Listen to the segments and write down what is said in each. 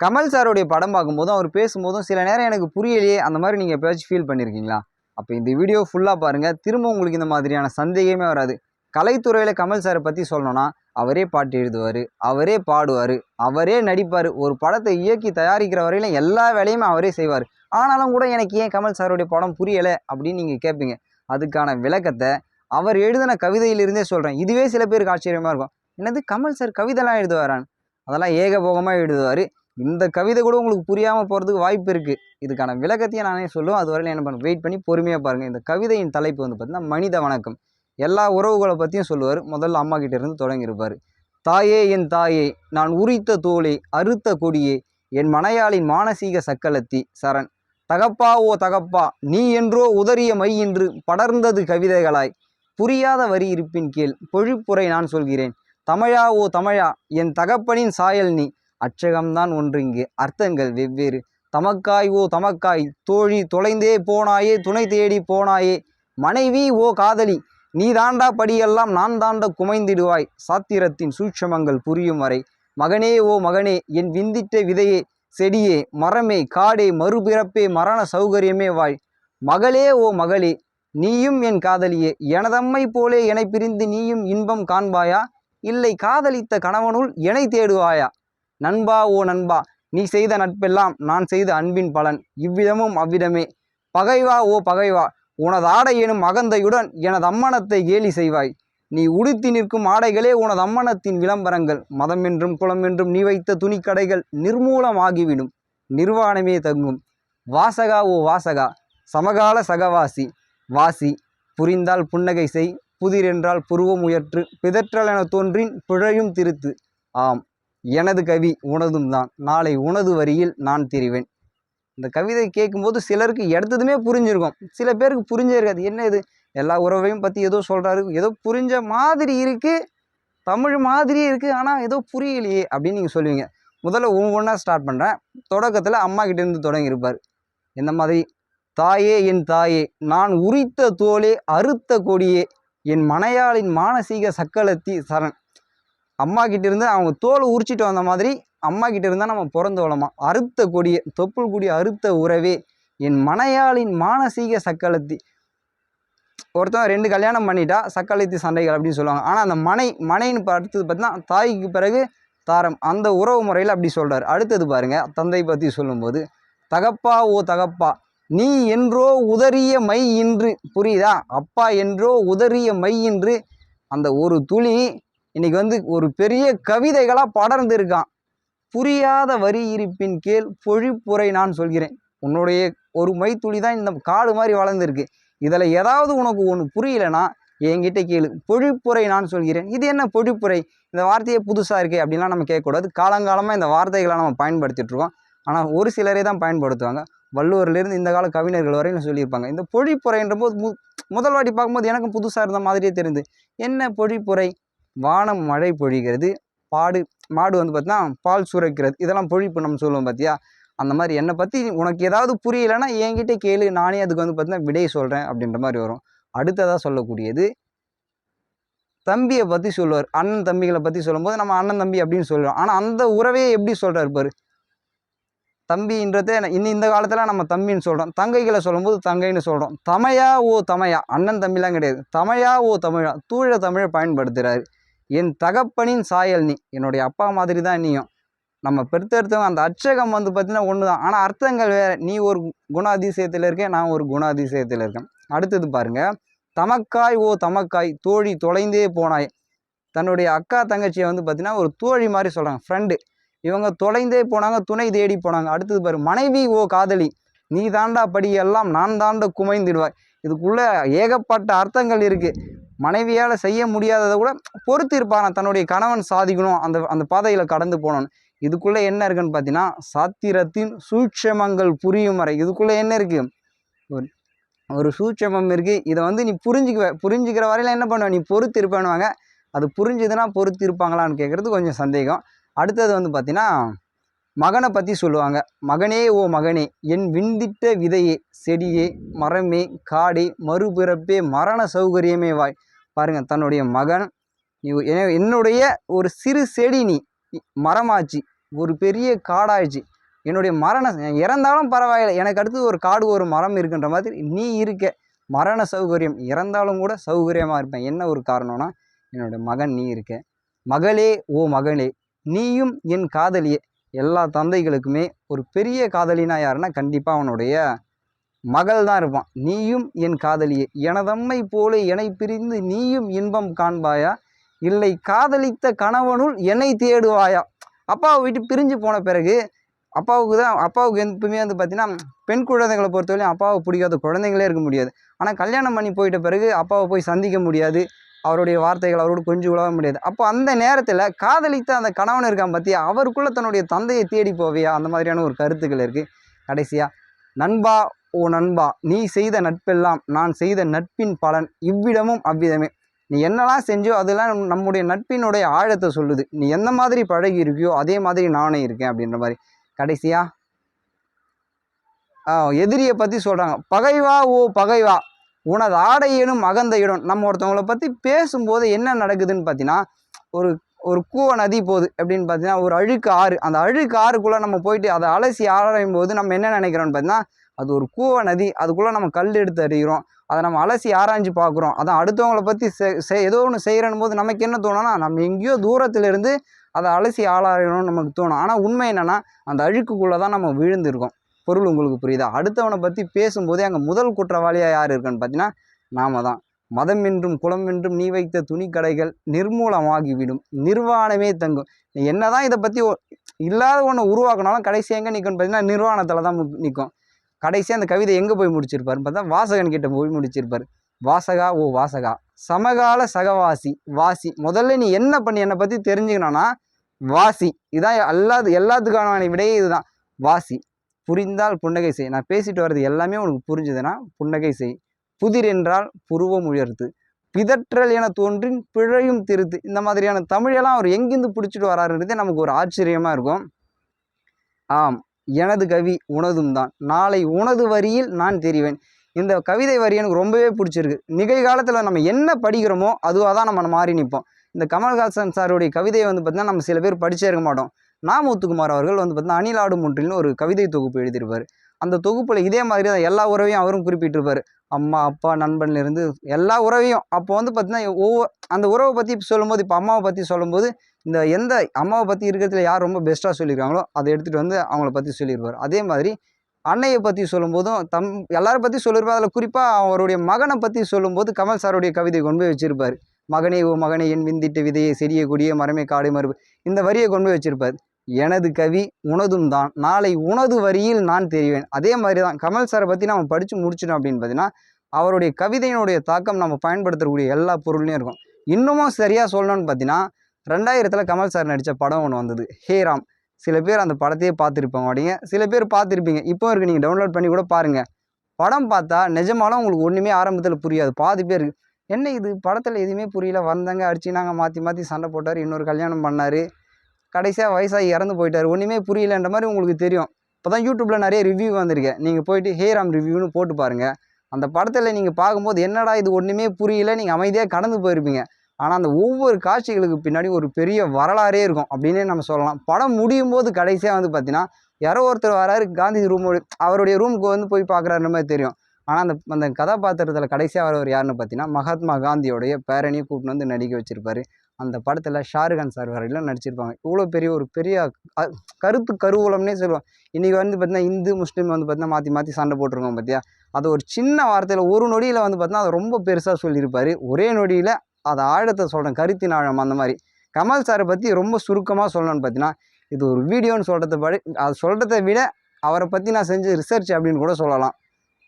கமல் சாருடைய படம் பார்க்கும்போதும் அவர் பேசும்போதும் சில நேரம் எனக்கு புரியலையே அந்த மாதிரி நீங்கள் பேச்சு ஃபீல் பண்ணியிருக்கீங்களா அப்போ இந்த வீடியோ ஃபுல்லாக பாருங்கள் திரும்ப உங்களுக்கு இந்த மாதிரியான சந்தேகமே வராது. கலைத்துறையில் கமல் சாரை பற்றி சொல்லணும்னா அவரே பாட்டு எழுதுவார் அவரே பாடுவார் அவரே நடிப்பார். ஒரு படத்தை இயக்கி தயாரிக்கிற வரையிலும் எல்லா வேலையுமே அவரே செய்வார். ஆனாலும் கூட எனக்கு ஏன் கமல் சாருடைய படம் புரியலை அப்படின்னு நீங்கள் கேட்பீங்க அதுக்கான விளக்கத்தை அவர் எழுதின கவிதையிலிருந்தே சொல்கிறேன் இதுவே சில பேருக்கு ஆச்சரியமாக இருக்கும். என்னது கமல் சார் கவிதைலாம் எழுதுவாரான் அதெல்லாம் ஏகபோகமாக எழுதுவார். இந்த கவிதை கூட உங்களுக்கு புரியாமல் போகிறதுக்கு வாய்ப்பு இருக்குது இதுக்கான விளக்கத்தையும் நானே சொல்லுவேன் அதுவரையில் என்ன பண்ண வெயிட் பண்ணி பொறுமையாக பாருங்கள் இந்த கவிதையின் தலைப்பு வந்து பார்த்திங்கன்னா மனித வணக்கம். எல்லா உறவுகளை பற்றியும் சொல்லுவார். முதல்ல அம்மா கிட்டேருந்து தொடங்கியிருப்பார். தாயே என் தாயே நான் உரித்த தோளே அறுத்த கொடியே என் மனையாளின் மானசீக சக்கலத்தி சரண். தகப்பா ஓ தகப்பா நீ என்றோ உதறிய மை என்று படர்ந்தது கவிதைகளாய். புரியாத வரி இருப்பின் கீழ் பொழிப்புரை நான் சொல்கிறேன். தமிழா ஓ தமிழா என் தகப்பனின் சாயல் நீ. அச்சகம்தான் ஒன்று இங்கு அர்த்தங்கள் வெவ்வேறு. தமக்காய் ஓ தமக்காய் தோழி தொலைந்தே போனாயே துணை தேடி போனாயே. மனைவி ஓ காதலி நீ தாண்டா படியெல்லாம் நான் தாண்ட குமைந்திடுவாய். சாத்திரத்தின் சூட்சமங்கள் புரியும் வரை. மகனே ஓ மகனே என் விந்திட்ட விதையே செடியே மரமே காடே மறுபிறப்பே மரண சௌகரியமே வாய். மகளே ஓ மகளே நீயும் என் காதலியே. எனதம்மை போலே என பிரிந்து நீயும் இன்பம் காண்பாயா? இல்லை காதலித்த கணவனுள் என தேடுவாயா? நண்பா ஓ நண்பா நீ செய்த நட்பெல்லாம் நான் செய்த அன்பின் பலன். இவ்விதமும் அவ்விதமே. பகைவா ஓ பகைவா உனது ஆடை எனும் அகந்தையுடன் எனது அம்மனத்தை கேலி செய்வாய். நீ உடுத்தி நிற்கும் ஆடைகளே உனது அம்மனத்தின் விளம்பரங்கள். மதம் என்றும் குலம் என்றும் நீ வைத்த துணிக்கடைகள் நிர்மூலமாகிவிடும். நிர்வாணமே தங்கும். வாசகா ஓ வாசகா சமகால சகவாசி. வாசி புரிந்தால் புன்னகை செய் புதிர் என்றால் புருவம் உயற்று பிதற்றல் என தோன்றின் பிழையும் திருத்து. ஆம். எனது கவி உனதும் தான். நாளை உனது வரியில் நான் தெரிவேன். இந்த கவிதை கேட்கும்போது சிலருக்கு எடுத்ததுமே புரிஞ்சிருக்கும். சில பேருக்கு புரிஞ்சே இருக்காது. என்ன இது? எல்லா உறவையும் பற்றி ஏதோ சொல்கிறாரு ஏதோ புரிஞ்ச மாதிரி இருக்குது தமிழ் மாதிரி இருக்குது ஆனால் ஏதோ புரியலையே அப்படின்னு நீங்கள் சொல்லுவீங்க. முதல்ல ஒவ்வொன்றா ஸ்டார்ட் பண்ணுறேன் தொடக்கத்தில் அம்மா கிட்டேருந்து தொடங்கியிருப்பார். இந்த மாதிரி? தாயே என் தாயே நான் உரித்த தோலே அறுத்த கொடியே. என் மனையாளின் மானசீக சக்களத்தி சரண். அம்மா இருந்து அவங்க தோலை உரிச்சிட்டு வந்த மாதிரி அம்மா இருந்தால் நம்ம பிறந்து வளமா. அறுத்த கொடிய தொப்புள் கொடி அறுத்த உறவே என் மனையாளின் மானசீக சக்களத்தி. ஒருத்தன் ரெண்டு கல்யாணம் பண்ணிட்டா சக்களத்தி சண்டைகள் அப்படின்னு சொல்லுவாங்க. ஆனால் அந்த மனை மனைன்னு அடுத்தது பார்த்தீங்கன்னா தாய்க்கு பிறகு தாரம். அந்த உறவு முறையில் அப்படி சொல்கிறார் அடுத்தது பாருங்கள் தந்தை பற்றி சொல்லும்போது தகப்பா ஓ தகப்பா நீ என்றோ உதறிய மை இன்று. புரியுதா? அப்பா என்றோ உதறிய மை இன்று. அந்த ஒரு துளி இன்றைக்கி வந்து ஒரு பெரிய கவிதைகளாக படர்ந்து இருக்கான் புரியாத வரி இருப்பின் கீழ் பொழிப்புரை நான் சொல்கிறேன். உன்னுடைய ஒரு மைத்துளி தான் இந்த காடு மாதிரி வளர்ந்துருக்கு. இதில் ஏதாவது உனக்கு ஒன்று புரியலனா என்கிட்ட கேளு. பொழிப்புரை நான் சொல்கிறேன். இது என்ன பொழிப்புரை? இந்த வார்த்தையே புதுசாக இருக்கே அப்படின்லாம் நம்ம கேட்கக்கூடாது. காலங்காலமாக இந்த வார்த்தைகளை நம்ம பயன்படுத்திட்டுருக்கோம் ஆனால் ஒரு சிலரே தான் பயன்படுத்துவாங்க. வள்ளுவர்லேருந்து இந்த கால கவிஞர்கள் வரையும் சொல்லியிருப்பாங்க. இந்த பொழிப்புரைன்ற போது மு முதல் வாட்டி பார்க்கும்போது எனக்கும் புதுசாக இருந்த மாதிரியே தெரிந்து. என்ன பொழிப்புரை? வானம் மழை பொழிகிறது. பாடு மாடு வந்து பார்த்தீங்கன்னா பால் சுரக்கிறது. இதெல்லாம் பொழிப்பு நம்ம சொல்லுவோம் பார்த்தியா அந்த மாதிரி என்னை பற்றி உனக்கு ஏதாவது புரியலைன்னா என்கிட்ட கேளு. நானே அதுக்கு வந்து பார்த்தீங்கன்னா விடை சொல்கிறேன் அப்படின்ற மாதிரி வரும். அடுத்ததாக சொல்லக்கூடியது தம்பியை பற்றி சொல்லுவார். அண்ணன் தம்பிகளை பற்றி சொல்லும்போது நம்ம அண்ணன் தம்பி அப்படின்னு சொல்லுவோம் ஆனால் அந்த உறவே எப்படி சொல்கிறார் பாரு. தம்பின்றதே இன்னும் இந்த காலத்தில் நம்ம தம்பின்னு சொல்கிறோம் தங்கைகளை சொல்லும்போது தங்கைன்னு சொல்கிறோம் தமையா ஓ தமையா? அண்ணன் தம்பிலாம் கிடையாது. தமையா ஓ தமிழா? தூழ தமிழை பயன்படுத்துகிறாரு என் தகப்பனின் சாயல் நீ. என்னுடைய அப்பா மாதிரி தான் நீயும். நம்ம பெருத்தெடுத்தவங்க அந்த அச்சகம் வந்து பார்த்தீங்கன்னா ஒன்று தான் ஆனால் அர்த்தங்கள் வேறு. நீ ஒரு குணாதிசயத்தில் இருக்கேன் நான் ஒரு குணாதிசயத்தில் இருக்கேன். அடுத்தது பாருங்கள் தமக்காய் ஓ தமக்காய் தோழி தொலைந்தே போனாய். தன்னுடைய அக்கா தங்கச்சியை வந்து பார்த்தீங்கன்னா ஒரு தோழி மாதிரி சொல்கிறாங்க ஃப்ரெண்டு இவங்க தொலைந்தே போனாங்க துணை தேடி போனாங்க. அடுத்தது பாரு மனைவி ஓ காதலி. நீ தாண்டா படியெல்லாம் நான் தாண்ட குமைந்திடுவாய். இதுக்குள்ளே ஏகப்பட்ட அர்த்தங்கள் இருக்குது மனைவியால் செய்ய முடியாததை கூட பொறுத்து இருப்பாராம் தன்னுடைய கணவன் சாதிக்கணும். அந்த அந்த பாதையில் கடந்து போகணும்னு இதுக்குள்ளே என்ன இருக்குன்னு பார்த்தீங்கன்னா சாத்திரத்தின் சூட்சமங்கள் புரியும் வரை. இதுக்குள்ளே என்ன இருக்குது ஒரு ஒரு சூட்சமம் இருக்குது இதை வந்து நீ புரிஞ்சுக்குவ புரிஞ்சுக்கிற வரையில என்ன பண்ணுவ? நீ பொறுத்து இருப்பேன்னுவாங்க அது புரிஞ்சுதுன்னா பொறுத்து இருப்பாங்களான்னு கேட்குறது கொஞ்சம் சந்தேகம். அடுத்தது வந்து பார்த்தீங்கன்னா மகனை பற்றி சொல்லுவாங்க. மகனே ஓ மகனே என் விந்திட்ட விதையே செடியே மரமே காடே மறுபிறப்பே மரண சௌகரியமே வாய். பாருங்கள் தன்னுடைய மகன் நீ எ- என்னுடைய ஒரு சிறு செடி நீ மரமாச்சு ஒரு பெரிய காடாச்சு. என்னுடைய மரண இறந்தாலும் பரவாயில்லை எனக்கு அடுத்து ஒரு காடு ஒரு மரம் இருக்குன்ற மாதிரி நீ இருக்க. மரண சௌகரியம் இறந்தாலும் கூட சௌகரியமாக இருப்பேன். என்ன ஒரு காரணம்னா என்னுடைய மகன் நீ இருக்க. மகளே ஓ மகனே நீயும் என் காதலியே. எல்லா தந்தைகளுக்குமே ஒரு பெரிய காதலினா யாருன்னா கண்டிப்பாக அவனுடைய மகள் தான் இருப்பான். நீயும் என் காதலியே. எனதம்மை போல என்னை பிரிந்து நீயும் இன்பம் காண்பாயா? இல்லை காதலித்த கணவனுள் என்னை தேடுவாயா? அப்பாவை விட்டு பிரிஞ்சு போன பிறகு அப்பாவுக்கு தான் அப்பாவுக்கு எப்பவுமே வந்து பார்த்தீங்கன்னா பெண் குழந்தைகளை பொறுத்தவரையும் அப்பாவை பிடிக்காத குழந்தைங்களே இருக்க முடியாது. ஆனால் கல்யாணம் பண்ணி போயிட்ட பிறகு அப்பாவை போய் சந்திக்க முடியாது. அவருடைய வார்த்தைகள் அவரோடு கொஞ்சம் உழவ முடியாது. அப்போ அந்த நேரத்தில் காதலித்த அந்த கணவன் இருக்கான் பார்த்தியா அவருக்குள்ளே தன்னுடைய தந்தையை தேடி போவியா? அந்த மாதிரியான ஒரு கருத்துக்கள் இருக்குது கடைசியாக நண்பா ஓ நண்பா நீ செய்த நட்பெல்லாம் நான் செய்த நட்பின் பலன் இவ்விடமும் அவ்விதமே. நீ என்னெல்லாம் செஞ்சோ அதெல்லாம் நம்முடைய நட்பினுடைய ஆழத்தை சொல்லுது. நீ எந்த மாதிரி பழகி இருக்கியோ அதே மாதிரி நானே இருக்கேன் அப்படின்ற மாதிரி. கடைசியாக எதிரியை பற்றி சொல்கிறாங்க பகைவா ஓ பகைவா உனது ஆடையனும் அகந்தையிடும் நம்ம ஒருத்தவங்கள பற்றி பேசும்போது என்ன நடக்குதுன்னு பார்த்தீங்கன்னா ஒரு ஒரு கூவ நதி போகுது அப்படின்னு பார்த்தீங்கன்னா ஒரு அழுக்கு ஆறு. அந்த அழுக்கு ஆறுக்குள்ளே நம்ம போயிட்டு அதை அலசி ஆராயும் போது நம்ம என்ன நினைக்கிறோம்னு பார்த்தீங்கன்னா அது ஒரு கூவ நதி அதுக்குள்ளே நம்ம கல் எடுத்து அறிகிறோம் அதை நம்ம அலசி ஆராய்ஞ்சு பார்க்குறோம். அதான் அடுத்தவங்கள பற்றி செ ஏதோ ஒன்று செய்கிறன் போது நமக்கு என்ன தோணும்னா நம்ம எங்கேயோ தூரத்துலேருந்து அதை அலசி ஆளாயணும்னு நமக்கு தோணும். ஆனால் உண்மை என்னென்னா அந்த அழுக்குக்குள்ளே தான் நம்ம விழுந்திருக்கோம். பொருள் உங்களுக்கு புரியுதா? அடுத்தவனை பற்றி பேசும்போதே அங்கே முதல் குற்றவாளியாக யார் இருக்குன்னு பார்த்தீங்கன்னா நாம தான். மதம் என்றும் குலம் என்றும் நீ வைத்த துணிக்கடைகள் நிர்மூலமாகிவிடும். நிர்வாணமே தங்கும். என்ன தான் இதை பற்றி இல்லாத ஒன்று உருவாக்கினாலும் கடைசி எங்கே நிற்கும்னு பார்த்தீங்கன்னா நிர்வாணத்தில் தான் நிற்கும் கடைசியாக அந்த கவிதை எங்கே போய் முடிச்சிருப்பாருன்னு பார்த்தா வாசகன் கிட்ட போய் முடிச்சிருப்பார். வாசகா ஓ வாசகா. சமகால சகவாசி வாசி. முதல்ல நீ என்ன பண்ணி என்னை பற்றி தெரிஞ்சுக்கணும்னா வாசி. இதான் எல்லாது எல்லாத்துக்கான விடையே இதுதான். வாசி. புரிந்தால் புன்னகை செய். நான் பேசிட்டு வர்றது எல்லாமே உனக்கு புரிஞ்சுதுன்னா புன்னகை செய். புதிர் என்றால் புருவம் உயர்த்து. பிதற்றல் என தோன்றின் பிழையும் திருத்து. இந்த மாதிரியான தமிழெல்லாம் அவர் எங்கிருந்து பிடிச்சிட்டு வராருன்றதே நமக்கு ஒரு ஆச்சரியமாக இருக்கும். ஆம். எனது கவி உனதும் தான் நாளை உனது வரியில் நான் தெரிவேன். இந்த கவிதை வரி எனக்கு ரொம்பவே பிடிச்சிருக்கு. நிகழ்காலத்தில் நம்ம என்ன படிக்கிறோமோ அதுவாக தான் நம்ம மாறி நிற்போம் இந்த கமல்ஹாசன் சாருடைய கவிதையை வந்து பார்த்திங்கன்னா நம்ம சில பேர் படிச்சே இருக்க மாட்டோம். நாமூத்துக்குமார் அவர்கள் வந்து பார்த்திங்கன்னா அணிலாடு முன்றில்னு ஒரு கவிதை தொகுப்பு எழுதியிருப்பார். அந்த தொகுப்பில் இதே மாதிரி தான் எல்லா உறவையும் அவரும் குறிப்பிட்டிருப்பார். அம்மா அப்பா நண்பன்லேருந்து எல்லா உறவையும். அப்போ வந்து பார்த்திங்கன்னா ஒவ்வொரு அந்த உறவை பற்றி சொல்லும்போது இப்போ அம்மாவை பற்றி சொல்லும்போது இந்த எந்த அம்மாவை பற்றி இருக்கிறதுல யார் ரொம்ப பெஸ்ட்டாக சொல்லியிருக்காங்களோ அதை எடுத்துகிட்டு வந்து அவங்கள பற்றி சொல்லியிருப்பார் அதே மாதிரி அன்னையை பற்றி சொல்லும்போதும் தம் எல்லாரை பற்றி சொல்லியிருப்பார் அதில் குறிப்பாக அவருடைய மகனை பற்றி சொல்லும்போது கமல் சாருடைய கவிதை கொண்டு போய் வச்சுருப்பார். மகனே ஓ மகனே என் விந்திட்ட விதையை செடிய கொடிய மரமே காடு மறுப்பு இந்த வரியை கொண்டு போய் வச்சுருப்பார். எனது கவி உனதும் தான். நாளை உனது வரியில் நான் தெரிவேன். அதே மாதிரி தான் கமல் சாரை பற்றி நம்ம படித்து முடிச்சிட்டோம் அப்படின்னு பார்த்தீங்கன்னா அவருடைய கவிதையினுடைய தாக்கம் நம்ம பயன்படுத்தக்கூடிய எல்லா பொருள்லையும் இருக்கும். இன்னமும் சரியாக சொல்லணும்னு பார்த்தீங்கன்னா ரெண்டாயிரத்தில் கமல் சார் நடித்த படம் ஒன்று வந்தது. ஹேராம் சில பேர் அந்த படத்தையே பார்த்துருப்பாங்க அப்படிங்க. சில பேர் பார்த்துருப்பீங்க. இப்போ இருக்கு. நீங்கள் டவுன்லோட் பண்ணி கூட பாருங்கள் படம் பார்த்தா நிஜமாலும் உங்களுக்கு ஒன்றுமே ஆரம்பத்தில் புரியாது. பாதி பேர் என்ன இது? படத்தில் எதுவுமே புரியல. வந்தாங்க அடிச்சுனாங்க மாற்றி மாற்றி சண்டை போட்டார். இன்னொரு கல்யாணம் பண்ணார். கடைசியாக வயசாகி இறந்து போயிட்டார். ஒன்றுமே புரியலன்ற மாதிரி உங்களுக்கு தெரியும். இப்போ தான் யூடியூப்பில் நிறைய ரிவ்யூ வந்திருக்கேன் நீங்கள் போயிட்டு ஹேராம் ரிவ்யூன்னு போட்டு பாருங்கள் அந்த படத்தில் நீங்கள் பார்க்கும்போது என்னடா இது ஒன்றுமே புரியல நீங்கள் அமைதியாக கடந்து போயிருப்பீங்க. ஆனால் அந்த ஒவ்வொரு காட்சிகளுக்கு பின்னாடி ஒரு பெரிய வரலாறே இருக்கும். அப்படின்னே நம்ம சொல்லலாம். படம் முடியும் போது கடைசியாக வந்து பார்த்தீங்கன்னா யாரோ ஒருத்தர் வராரு காந்தி ரூம் அவருடைய ரூமுக்கு வந்து போய் பார்க்குறாரு மாதிரி தெரியும். ஆனால் அந்த அந்த கதாபாத்திரத்தில் கடைசியாக வரவர் யாருன்னு பார்த்தீங்கன்னா மகாத்மா காந்தியோடைய பேரனையும் கூப்பிட்டு வந்து நடிக்க வச்சுருப்பாரு. அந்த படத்தில் ஷாருகான் சார் வரையிலும் நடிச்சிருப்பாங்க. இவ்வளோ பெரிய ஒரு பெரிய கருத்து கருவூலம்னே சொல்லுவோம் இன்றைக்கி வந்து பார்த்திங்கன்னா இந்து முஸ்லீம் வந்து பார்த்திங்கன்னா மாற்றி மாற்றி சண்டை போட்டிருக்கோம் பார்த்தியா அது ஒரு சின்ன வார்த்தையில் ஒரு நொடியில் வந்து பார்த்திங்கன்னா அதை ரொம்ப பெருசாக சொல்லியிருப்பார். ஒரே நொடியில் அதை ஆழத்தை சொல்கிறேன் கருத்தின் ஆழம் அந்த மாதிரி. கமல் சாரை பற்றி ரொம்ப சுருக்கமாக சொல்லணும்னு பார்த்தீங்கன்னா இது ஒரு வீடியோன்னு சொல்கிறத படி அது சொல்கிறத விட அவரை பற்றி நான் செஞ்ச ரிசர்ச் அப்படின்னு கூட சொல்லலாம்.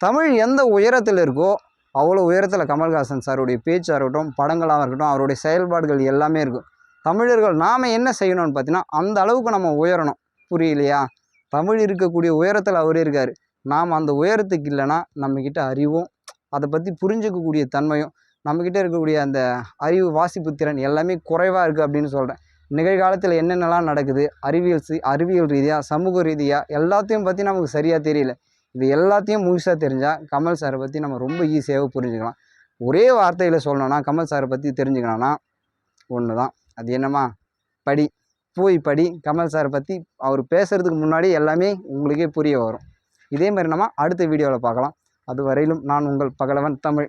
தமிழ் எந்த உயரத்தில் இருக்கோ அவ்வளோ உயரத்தில் கமல்ஹாசன் சாருடைய பேச்சாக இருக்கட்டும் படங்களாக இருக்கட்டும் அவருடைய செயல்பாடுகள் எல்லாமே இருக்கும். தமிழர்கள் நாம் என்ன செய்யணும்னு பார்த்தீங்கன்னா அந்த அளவுக்கு நம்ம உயரணும். புரியலையா? தமிழ் இருக்கக்கூடிய உயரத்தில் அவர் இருக்கார். நாம் அந்த உயரத்துக்கு இல்லைன்னா நம்மக்கிட்ட அறிவும் அதை பற்றி புரிஞ்சுக்கக்கூடிய தன்மையும் நம்மக்கிட்ட இருக்கக்கூடிய அந்த அறிவு வாசிப்பு திறன் எல்லாமே குறைவாக இருக்குது அப்படின்னு சொல்கிறேன் நிகழ்காலத்தில் என்னென்னலாம் நடக்குது அறிவியல் அறிவியல் ரீதியாக சமூக ரீதியாக எல்லாத்தையும் பற்றி நமக்கு சரியாக தெரியல. இது எல்லாத்தையும் முழுசாக தெரிஞ்சால் கமல் சாரை பற்றி நம்ம ரொம்ப ஈஸியாக புரிஞ்சுக்கலாம். ஒரே வார்த்தையில் சொல்லணும்னா கமல் சாரை பற்றி தெரிஞ்சுக்கணும்னா ஒன்று தான் அது என்னம்மா? படி. போய் படி. கமல் சாரை பற்றி அவர் பேசுகிறதுக்கு முன்னாடி எல்லாமே உங்களுக்கே புரிய வரும். இதே மாதிரி நம்ம அடுத்த வீடியோவில் பார்க்கலாம். அது வரையிலும் நான் உங்கள் பகலவன் தமிழ்.